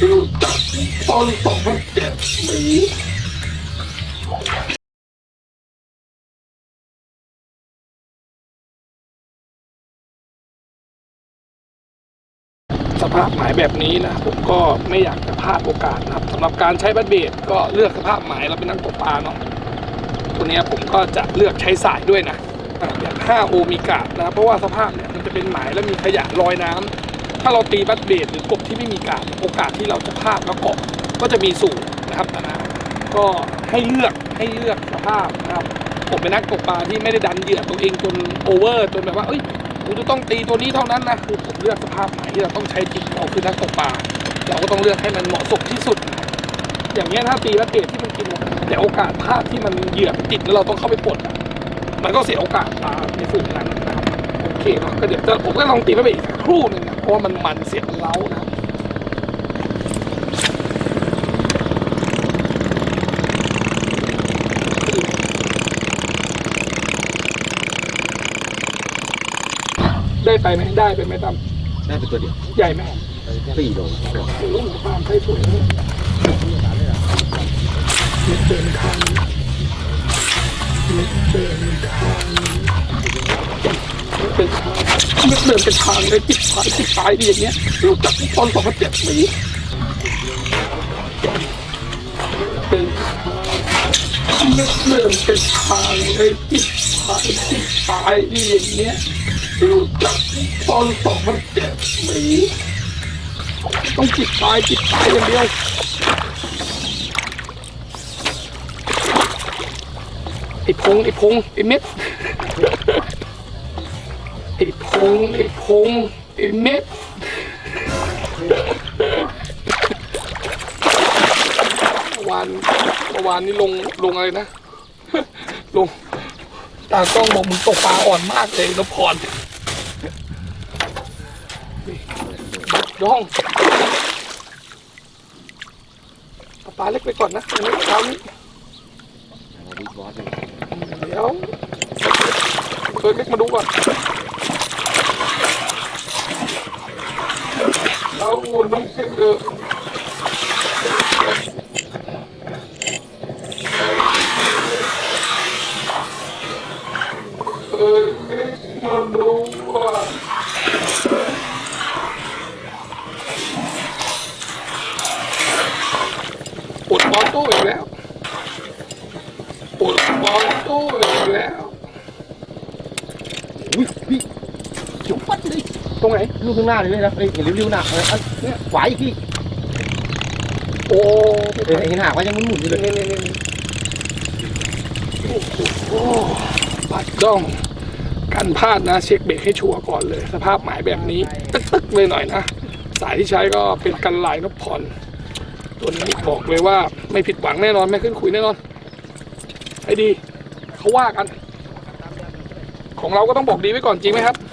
ตอนสองพันเจ็ดปีสภาพหมายแบบนี้นะผมก็ไม่อยากจะพลาดโอกาสนะครับสำหรับการใช้บัตเบดก็เลือกสภาพหมายเราเป็นนักตกปลาเนาะตัวนี้ผมก็จะเลือกใช้สายด้วยนะอะอย่าง5โอมีกาดนะเพราะว่าสภาพเนี่ยมันจะเป็นหมายแล้วมีขยะลอยน้ำ ถ้าเราตีบัตเบดหรือกบที่ไม่มีกาดโอกาสที่เราจะพลาดแล้วเกาะก็จะมีสูงนะครับนะก็ให้เลือกให้เลือกสภาพนะครับ ผมเป็นนักตกปลาที่ไม่ได้ดันเหยื่อตัวเองจนโอเวอร์จนแบบว่าเอ้ยกูจะต้องตีตัวนี้เท่านั้นนะคือผมเลือกสภาพไหนที่เราต้องใช้จริงเราคือนักตกปลาเราก็ต้องเลือกให้มันเหมาะสมที่สุด อย่างเงี้ยถ้าตีแล้วเกดที่มันกินแต่โอกาสพลาดที่มันเหยื่อติดแล้วเราต้องเข้าไปปลดมันก็เสียโอกาสปลาในฝูงนั้นนะ เคเนาะก็เดี๋ยวจะผมก็ลองตีไปอีกสักครู่หนึ่งนะเพราะว่ามันมันเสียงเล้านะครับได้ไปไหมได้ไปไหมตั้มได้เป็นตัวเดียวใหญ่ไหมสี่โลโอ้โหฟาร์มไทยสวยเลยเม็ดเดินทางเม็ดเดินทาง เป็นเดินเป็นทางเลยติดสายติดสายดีอย่างเงี้ยรู้จักตอนสองพันเจ็ดปีเป็นเดินเป็นทางเลยติดสายติดสายดีอย่างเงี้ยรู้จักตอนสองพันเจ็ดปีต้องจิตตายจิตตายอย่างเดียวไอ้พงไอ้พงไอ้เม็ด ไอ้พงไอ้พงไอ้เม็ดเมื่อวานเมื่อวานนี้ลงลงอะไรนะ ลงตากล้องบอกมึงตกปลาอ่อนมากเลยนพรย่องเอาปลาเล็กไปก่อนนะอันนี้เช้านี้บิ๊กบอสเลยเดี๋ยวเปิดเล็กมาดูก่อนแล้ววนน้ำเส้นเออเออเล็กมาดูว่าปวดบอลตู้อีกแล้วปวดบอลตู้อีกแล้ว อุ้ยพี่จุ๊บปัดเลย ตรงไหนลูกข้างหน้าเลยนะเอ้ยเห็นริ้วๆหนักเลยอันเนี่ยขวาอีกพี่โอ้เออเห็นหางว่ายังหมุนๆอยู่เลยนี่นี่นี่โอ้โหโอ้ปัดจ้องกันพลาดนะเช็คเบรกให้ชัวร์ก่อนเลย สภาพหมายแบบนี้ตึกๆเลยหน่อยนะ สายที่ใช้ก็เป็นกันลายนพพรตัวนี้บอกเลยว่าไม่ผิดหวังแน่นอนไม่ขึ้นขุยแน่นอนไอ้ดีเขาว่ากัน ของเราก็ต้องบอกดีไว้ก่อนจริงไหมครับอะ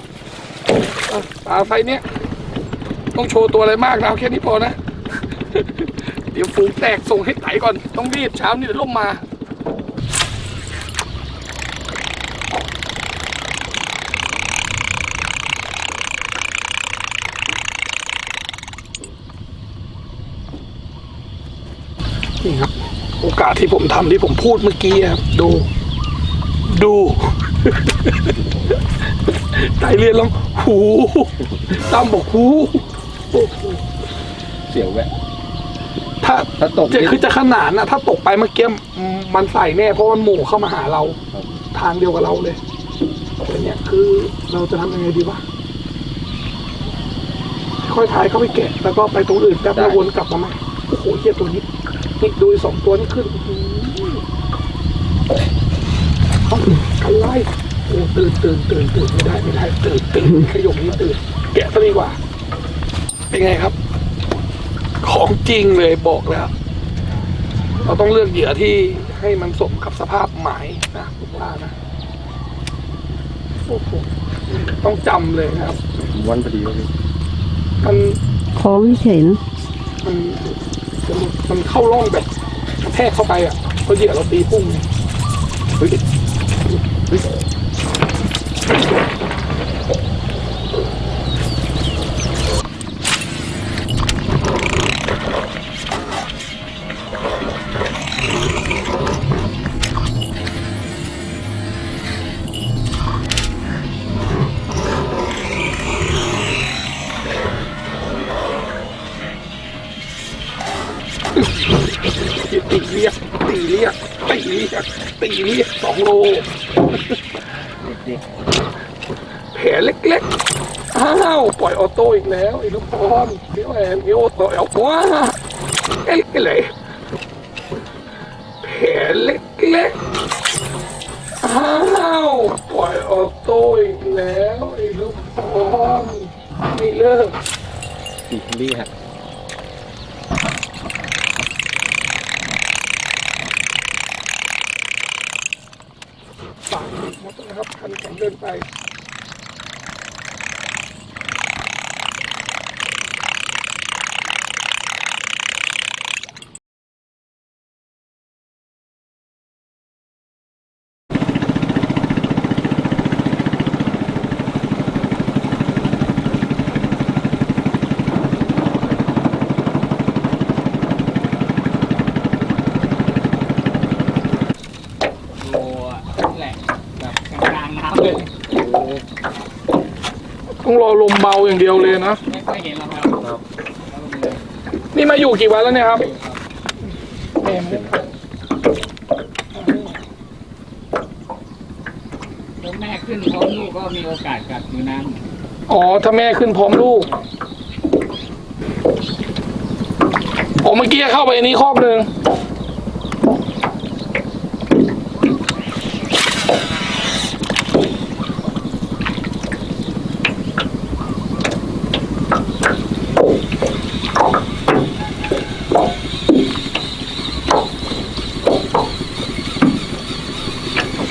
ปลาไฟเนี้ยต้องโชว์ตัวอะไรมากนะแค่นี้พอนะ เดี๋ยวฝูงแตกส่งให้ไตก่อน ต้องรีบเช้านี้เดี๋ยวลงมานี่ครับโอกาสที่ผมทำที่ผมพูดเมื่อกี้ครับ ดู ดู ไต่เรียนแล้วหูตามบอกหูโอ้โหเสียวแวะ ถ้าถ้าตกจะคือจะขนาดนะถ้าตกไปเมื่อกี้มันใส่แน่เพราะมันหมู่เข้ามาหาเรา ทางเดียวกับเราเลยแต่เนี่ยคือเราจะทำยังไงดีวะค่อยถ่ายเข้าไปแกะ แล้วก็ไปตรงอื่นแป๊บแล้ววนกลับมาใหม่โอ้โหเฮียตัวนี้นี่ดูสองตัวนี้ขึ้นอื้อหือ เขากันไล่โอ้ตื่นตื่นตื่นตื่นไม่ได้ไม่ได้ตื่นตื่นขยมนี้ตื่นแกะซะดีกว่า เป็นไงครับ ของจริงเลยบอกแล้ว เราต้องเลือกเหยื่อที่ให้มันสมกับสภาพหมายนะผมว่านะโอ้โหต้องจำเลยนะครับ วันพอดีเลยพี่มันของเฉยๆนะมันมันเข้าร่องแบบกระแทกเข้าไปอะเพราะเหยื่อเราตีพุ่งไงเฮ้ย เฮ้ย ตีเรียกตีเรียกตีเรียกตีเรียกสองโล แผลเล็กๆ อ้าว ปล่อยออโต้อีกแล้วไอ้ลูกพรเดี๋ยวแอนเดี๋ยวโต้เอาว้าเอ้ยเลยแผลเล็กๆ อ้าว ปล่อยออโต้อีกแล้วไอ้ลูกพรไม่เลิกตีรีฮะ ปากหมดแล้ว นะครับคันแข็งเดินไป โลแหละแบบกลางๆน้ำ เลยต้องรอลมเบาอย่างเดียวเลยนะ ไม่ค่อยเห็นหรอกครับครับนี่มาอยู่กี่วันแล้วเนี่ยครับแม่ไม่แล้วแม่ขึ้นพร้อมลูกก็มีโอกาสกัดอยู่น้อ๋อ ถ้าแม่ขึ้นพร้อมลูกผมเมื่อกี้เข้าไปในนี้คอกหนึ่ง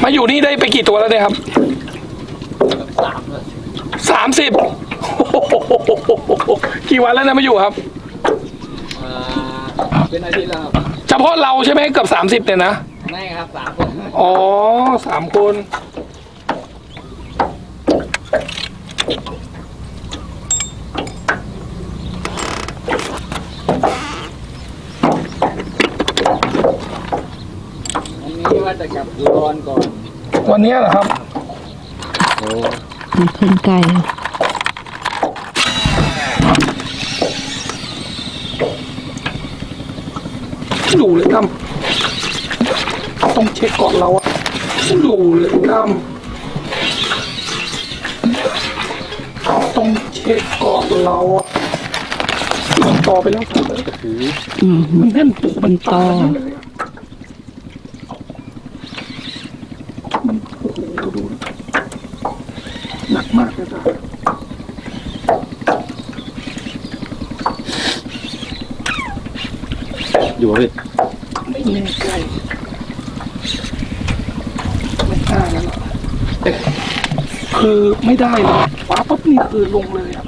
มาอยู่นี่ได้ไปกี่ตัวแล้วเนี่ยครับำสามเลยสามสิบกี่วันแล้วนะมาอยู่ครับอ่าเป็นอาทิตย์แล้วครับเฉพาะเราใช่ไหมเกือบสามสิบเนี่ยนะไม่ครับสามคนอ๋อสามคน อันนี้ว่า จะกลับอุดรก่อนวันนี้เหรอครับโอ้มีคนไก่ดูเลยตั้มต้องเช็คก่อนเราอะดูเลยตั้มต้องเช็คก่อนเราอะต่อไปแล้วครับถืออืมมันแน่นปูมันตาต่อ เลยอะมันโอ้โหดูดิ หนักมากเลยจ้ะอยู่พี่ไม่แน่ใจไม่กล้าแล้วล่ะแต่คือไม่ได้เลยฟ้าปั๊บนี่คือลงเลยอะ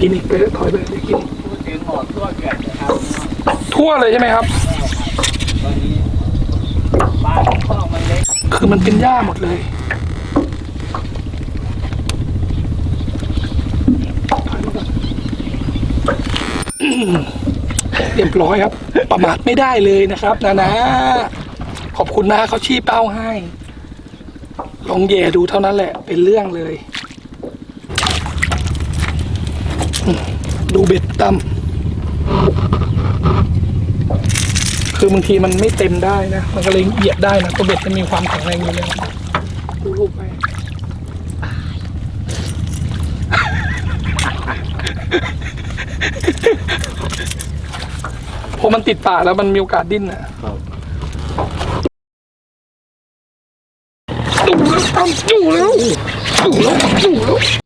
กินอีกไปถอยไปเลยกินพูดถึงหมดทั่วเกิดนะครับทั่วเลยใช่ไหมครับ ตอนนี้บ้านช่องมันเล็ก คือมันเป็นหญ้าหมดเลยเรียบร้อยครับ ประมาทไม่ได้เลยนะครับ นะนะ ขอบคุณนะเขาชี้เป้าให้ ลองแย่ดูเท่านั้นแหละ เป็นเรื่องเลย ดูเบ็ดตั้ม คือบางทีมันไม่เต็มได้นะ มันก็เลยเหยียบได้นะตัวเบ็ดมันมีความแข็งแรงอยู่แล้วดูรูปไปพอมันติดปากแล้วมันมีโอกาสดิ้นนะจู่แล้วตั้มจู่แล้วจู่แล้วจู่แล้ว